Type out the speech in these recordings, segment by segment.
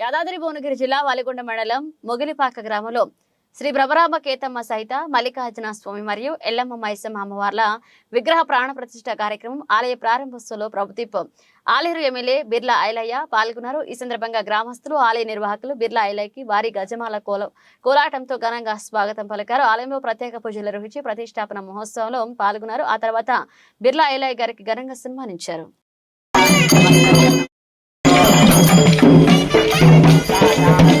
యాదాద్రి భువనగిరి జిల్లా వాలిగొండ మండలం మొగిలిపాక గ్రామంలో శ్రీ భ్రమరామ కేతమ్మ సహిత మల్లికార్జున స్వామి మరియు ఎల్లమ్మ మైసమ్మ అమ్మవార్ల విగ్రహ ప్రాణ ప్రతిష్ట కార్యక్రమం ఆలయ ప్రారంభోత్సవంలో ప్రభుత్వం ఆలేరు ఎమ్మెల్యే బిర్లా ఐలయ్య పాల్గొన్నారు. ఈ సందర్భంగా గ్రామస్తులు ఆలయ నిర్వాహకులు బిర్లా ఐలయ్యకి వారి గజమాల కోల కోలాటంతో ఘనంగా స్వాగతం పలికారు. ఆలయంలో ప్రత్యేక పూజలు నిర్వహించి ప్రతిష్టాపన మహోత్సవంలో పాల్గొన్నారు. ఆ తర్వాత బిర్లా ఐలయ్య గారికి ఘనంగా సన్మానించారు. Gracias.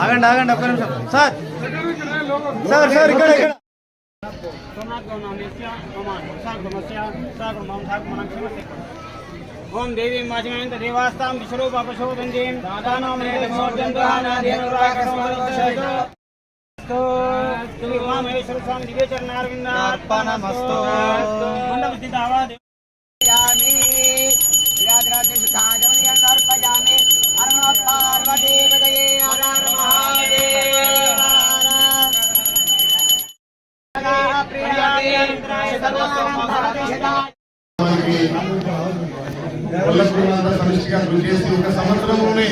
ఆగండి ఆగండి ఒక్క నిమిషం. సార్ సార్ సార్ ఇక్కడ ఇక్కడ. ఓం దేవీ మాజమేంద్ర దేవాస్తాం విశ్వరూపశోదంజీం ఉమామహేశ్వర స్వామి దివ్యచరణారవిందాత్మనమస్తు మండప స్థిత ఆవాది మనకి వల్లభునాథ సమిష్టిగా కృషి చేసి ఒక సంవత్సరంలోనే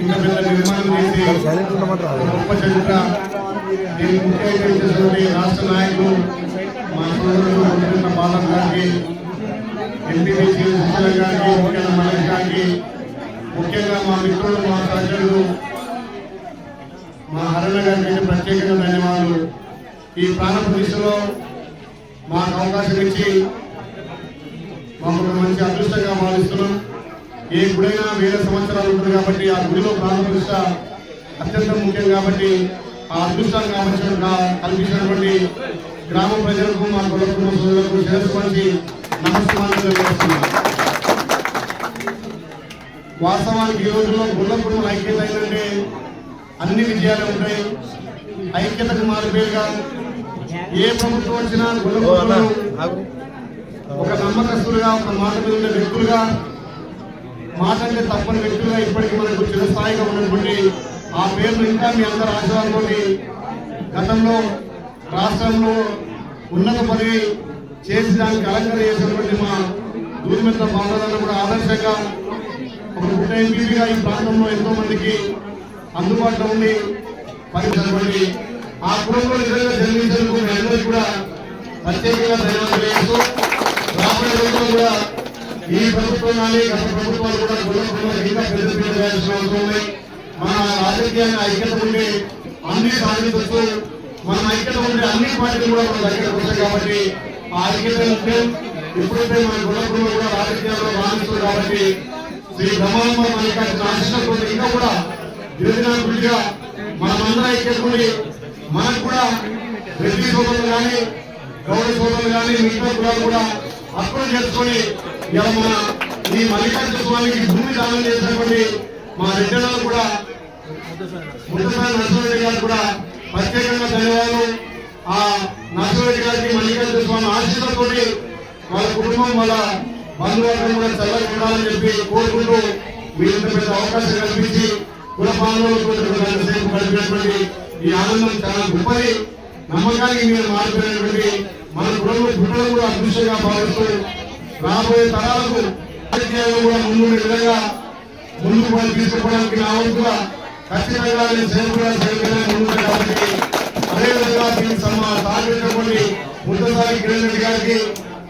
ఇంత పెద్ద నిర్మాణం చేసి గొప్ప చరిత్ర. దీనికి ముఖ్య చేసినటువంటి రాష్ట్ర నాయకులు మా సోదరులు ముఖ్యంగా బాలన్ గారికి ఎంపీబీసీ సుశీల గారికి ముఖ్యంగా గారికి ముఖ్యంగా మా మిత్రులు మా సహచరులు మా హరణ గారికి ప్రత్యేకంగా ధన్యవాదాలు. ఈ ప్రాణ ప్రతిష్టలో మాకు అవకాశం ఇచ్చి మాకు మంచి అదృష్టంగా భావిస్తున్నాం. ఈ గుడైనా వేల సంవత్సరాలు ఉంటుంది కాబట్టి ఆ గుడిలో ప్రాణ అత్యంత ముఖ్యం కాబట్టి ఆ అదృష్టాన్ని కావచ్చు కల్పించినటువంటి గ్రామ ప్రజలకు మా కుల కుటుంబ సోదరులకు చేరుకోవాల్సి నమస్కారాలు వాస్తవానికి ఈ రోజుల్లో గుళ్ళ కుటుంబం ఐక్యత అయిందంటే అన్ని విజయాలు ఉంటాయి. ఐక్యతకు మారిపోయేగా ఏ ప్రభుత్వం వచ్చినా గుళ్ళ కుటుంబం ఒక నమ్మకస్తులుగా ఒక మాట మీద ఉండే వ్యక్తులుగా మాట అంటే తప్పని వ్యక్తులుగా ఇప్పటికీ మనకు చిరస్థాయిగా ఉన్నటువంటి ఆ పేర్లు ఇంకా మీ అందరి ఆశీర్వాదంతో గతంలో రాష్ట్రంలో ఉన్నత పదవి చేసి దానికి అలంకరణ చేసినటువంటి మా దూరమిత్ర బాలలను కూడా ఆదర్శంగా ఒక పుట్ట ఎంపీగా ఈ ప్రాంతంలో ఎంతో మందికి అందుబాటులో ఉండి పనిచేసినటువంటి ఆ కుటుంబంలో నిజంగా జన్మించేందుకు మీ అందరికీ కూడా ప్రత్యేకంగా ధన్యవాదాలు చేస్తూ రాబోయే రోజుల్లో కూడా ఈ ప్రభుత్వం కానీ గత ప్రభుత్వాలు కూడా గుణపంలో ఇంకా పెద్ద పీట వేయాల్సిన అవసరం ఉంది మన రాజకీయాన్ని ఐక్యత ఉండి అన్ని సాధించవచ్చు మన ఐక్యత ఉండి అన్ని పార్టీలు కూడా మన దగ్గరకు ఉంటాయి కాబట్టి ఆ ఐక్యత ముఖ్యం ఎప్పుడైతే మన గుణపంలో కూడా రాజకీయాల్లో భావిస్తుంది కాబట్టి శ్రీ బ్రహ్మాంబ మల్లికార్జున నాశనం ఇంకా కూడా గిరిజనాభివృద్ధిగా మనమందరం ఐక్యత ఉండి మనకు కూడా రెడ్డి సోదరులు కానీ గౌరవ సోదరులు కానీ మిగతా కూడా అర్థం చేసుకొని ఇలా మన ఈ మల్లికార్జున స్వామికి భూమి దానం చేసినటువంటి మా రెడ్డలు కూడా ముద్దసాని నరసింహరెడ్డి గారు కూడా ప్రత్యేకంగా ధన్యవాదాలు. ఆ నరసింహరెడ్డి గారికి మల్లికార్జున స్వామి ఆశీస్సులతో వాళ్ళ కుటుంబం వాళ్ళ బంధువర్గం కూడా చల్లగా ఉండాలని చెప్పి కోరుకుంటూ మీరు పెద్ద అవకాశం కల్పించి కులపాలనలో గడిపినటువంటి ఈ ఆనందం చాలా గొప్పది. నమ్మకానికి మీరు మారిపోయినటువంటి మన కులంలో గుడ్డలు కూడా అదృశ్యంగా భావిస్తూ రాబోయే తరాలకు రాజకీయాల్లో కూడా ముందు విధంగా ముందుకు పని తీసుకోవడానికి నా వంతుగా ఖచ్చితంగా నేను సేవకుడా సేవకుడా ముందుకు కాబట్టి అదేవిధంగా దీనికి సమ్మా సాధించినటువంటి కిరణ్ రెడ్డి గారికి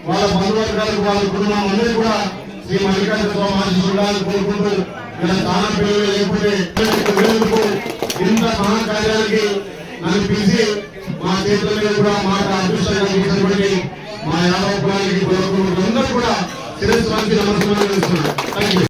వాళ్ళ బంధువర్గాలకు వాళ్ళ కుటుంబం అందరూ కూడా శ్రీ మల్లికార్జున స్వామి ఆశీస్సులు ఉండాలని కోరుకుంటూ ఇలా చాలా పిల్లలు లేకపోతే ఇంత మహాకార్యానికి నన్ను పిలిచి మా చేతుల మీద కూడా మాట అదృష్టంగా తీసినటువంటి మా యాదవ కులానికి అందరూ కూడా శిరస్సు వంచి నమస్కారం చేస్తున్నాను థ్యాంక్ యూ